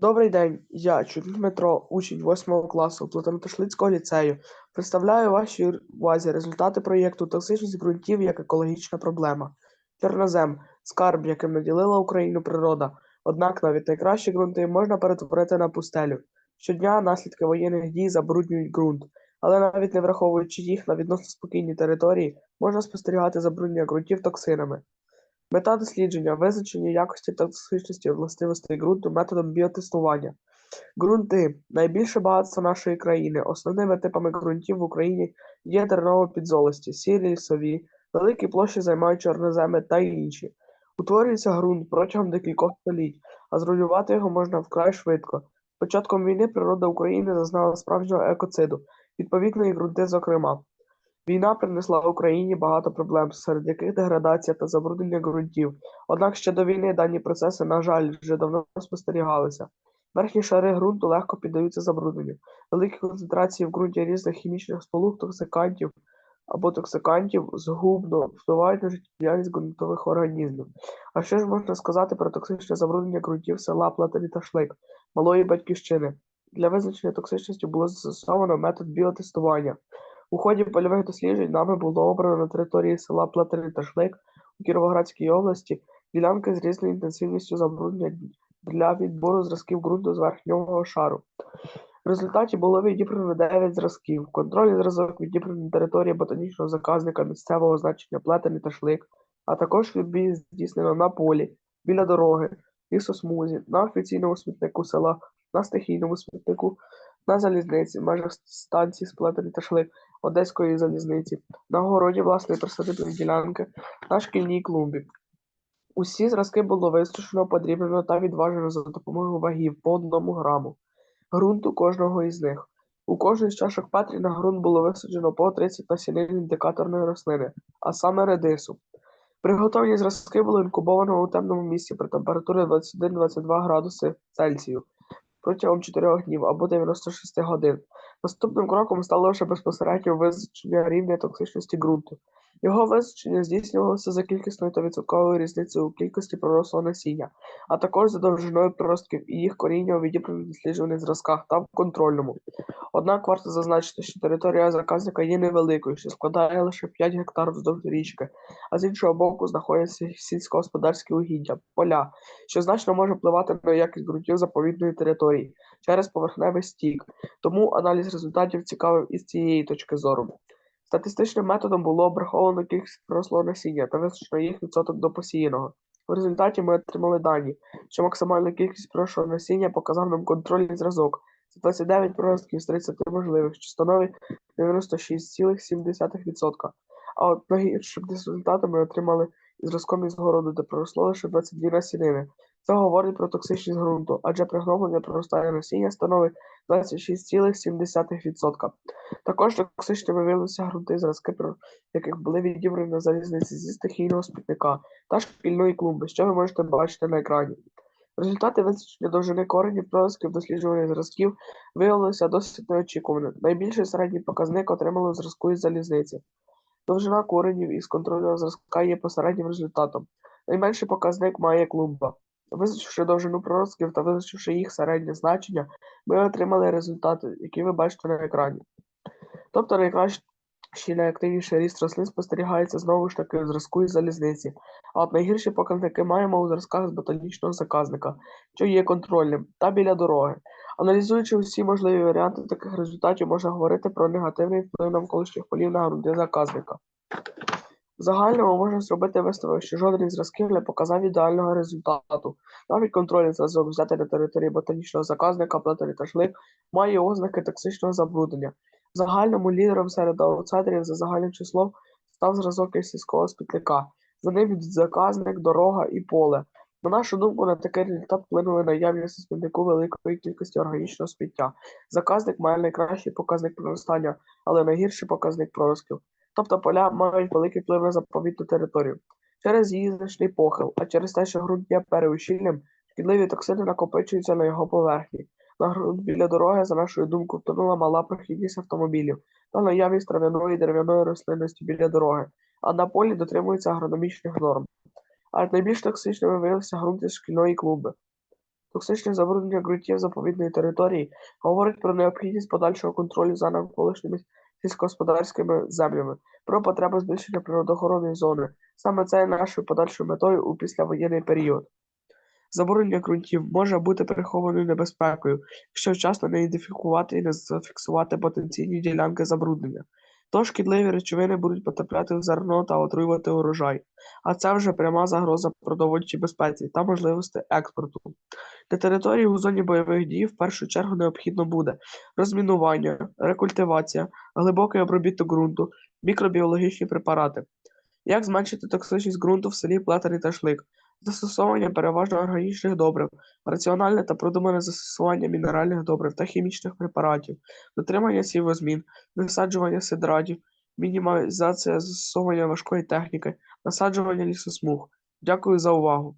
Добрий день, я Чудник Дмитро, учень 8 класу Платонотошлицького ліцею. Представляю вашій увазі результати проєкту «Токсичність ґрунтів як екологічна проблема». Чорнозем – скарб, яким наділила Україну природа. Однак навіть найкращі ґрунти можна перетворити на пустелю. Щодня наслідки воєнних дій забруднюють ґрунт, але навіть не враховуючи їх на відносно спокійній території, можна спостерігати забруднення ґрунтів токсинами. Мета дослідження визначення якості та токсичності властивостей ґрунту методом біотестування. Ґрунти найбільше багатство нашої країни. Основними типами ґрунтів в Україні є терново-підзолисті, сірі лісові, великі площі займають чорноземи та інші. Утворюється ґрунт протягом декількох століть, а зруйнувати його можна вкрай швидко. З початком війни природа України зазнала справжнього екоциду, відповідно і ґрунти зокрема. Війна принесла Україні багато проблем, серед яких деградація та забруднення ґрунтів. Однак ще до війни дані процеси, на жаль, вже давно спостерігалися. Верхні шари ґрунту легко піддаються забрудненню. Великі концентрації в ґрунті різних хімічних сполук, токсикантів або токсикантів згубно впливають на життєдіяльність ґрунтових організмів. А що ж можна сказати про токсичне забруднення ґрунтів села Платері та Шлик, малої батьківщини? Для визначення токсичності було застосовано метод біотестування. У ході польових досліджень нами було обрано на території села Платини та Шлик у Кіровоградській області ділянки з різною інтенсивністю забруднення для відбору зразків ґрунту з верхнього шару. В результаті було відібрано 9 зразків. Контрольний зразок відібраний на території ботанічного заказника місцевого значення Плетені та Шлик, а також відбій здійснено на полі, біля дороги, лісосмузі, на офіційному смітнику села, на стихійному смітнику, на залізниці, в межах станції Сплетені та Шлик, Одеської залізниці, на городі власної присадибної ділянки, на шкільній клумбі. Усі зразки було висушено, подрібнено та відважено за допомогою вагів по одному граму ґрунту кожного із них. У кожній з чашок Петрі на ґрунт було висаджено по 30 насінин індикаторної рослини, а саме редису. Приготовлені зразки були інкубовано у темному місці при температурі 21-22 градуси Цельсію протягом 4 днів або 96 годин. Наступним кроком стало вже безпосередньо визначення рівня токсичності ґрунту. Його визначення здійснювалося за кількісною та відсотковою різницею у кількості пророслого насіння, а також за довжиною проростків і їх коріння у відібраних досліджуваних зразках та в контрольному. Однак варто зазначити, що територія заказника є невеликою, що складає лише 5 гектар вздовж річки, а з іншого боку знаходяться сільськогосподарські угіддя, поля, що значно може впливати на якість ґрунтів заповідної території через поверхневий стік. Тому аналіз результатів цікавий із цієї точки зору. Статистичним методом було обраховано кількість пророслого насіння та визначено їх відсоток до посіяного. В результаті ми отримали дані, що максимальна кількість пророслого насіння показав нам контрольний зразок. Це 29 проростків з 30 можливих, що становить 96,7%. А от найгіршим результатом ми отримали зразком із городу, де проросло лише 22 насінини. Це говорить про токсичність ґрунту, адже пригноблення проростання насіння становить 26,7%. Також токсичними виявилися ґрунти, зразки яких були відібрані на залізниці зі стихійного спітника та шкільної клумби, що ви можете бачити на екрані. Результати визначення довжини коренів пролисків досліджуваних зразків виявилися досить неочікуваними. Найбільший середній показник отримали зразку із залізниці. Довжина коренів із контрольного зразка є посереднім результатом. Найменший показник має клумба. Визначивши довжину проростків та визначивши їх середнє значення, ми отримали результати, які ви бачите на екрані. Тобто найкращий і найактивніший ріст рослин спостерігається знову ж таки у зразку із залізниці, а от найгірші показники маємо у зразках з ботанічного заказника, що є контрольним, та біля дороги. Аналізуючи всі можливі варіанти таких результатів, можна говорити про негативний вплив навколишніх полів на ґрунти заказника. В загальному можна зробити висновок, що жоден із зразків не показав ідеального результату. Навіть контрольний зразок, взятий на території ботанічного заказника плетені та шлик, має ознаки токсичного забруднення. Загальному лідером серед аутсайдерів за загальним числом став зразок із сільського спітника. За ним від заказник, дорога і поле. На нашу думку, на такий результат вплинули наявність у великої кількості органічного сміття. Заказник має найкращий показник проростання, але найгірший показник проросків. Тобто поля мають великий вплив на заповідну територію. Через її значний похил, а через те, що ґрунт є переущільним, шкідливі токсини накопичуються на його поверхні. На ґрунт біля дороги, за нашою думкою, втонула мала прохідність автомобілів та наявність трав'яної дерев'яної рослинності біля дороги, а на полі дотримуються агрономічних норм. А найбільш токсичними виявилися ґрунти шкільної клумби. Токсичне забруднення ґрунтів заповідної території говорить про необхідність подальшого контролю за навколишніми сільськогосподарськими землями, про потребу збільшення природоохоронної зони. Саме це є нашою подальшою метою у післявоєнний період. Забруднення ґрунтів може бути прихованою небезпекою, якщо вчасно не ідентифікувати і не зафіксувати потенційні ділянки забруднення. То шкідливі речовини будуть потрапляти в зерно та отруювати урожай, а це вже пряма загроза продовольчій безпеці та можливості експорту. Для території у зоні бойових дій в першу чергу необхідно буде розмінування, рекультивація, глибокий обробіток ґрунту, мікробіологічні препарати. Як зменшити токсичність ґрунту в селі Плетений та Шлик? Застосовування переважно органічних добрив, раціональне та продумане застосування мінеральних добрив та хімічних препаратів, дотримання сівозмін, висаджування сидрадів, мінімізація застосовування важкої техніки, насаджування лісосмуг. Дякую за увагу!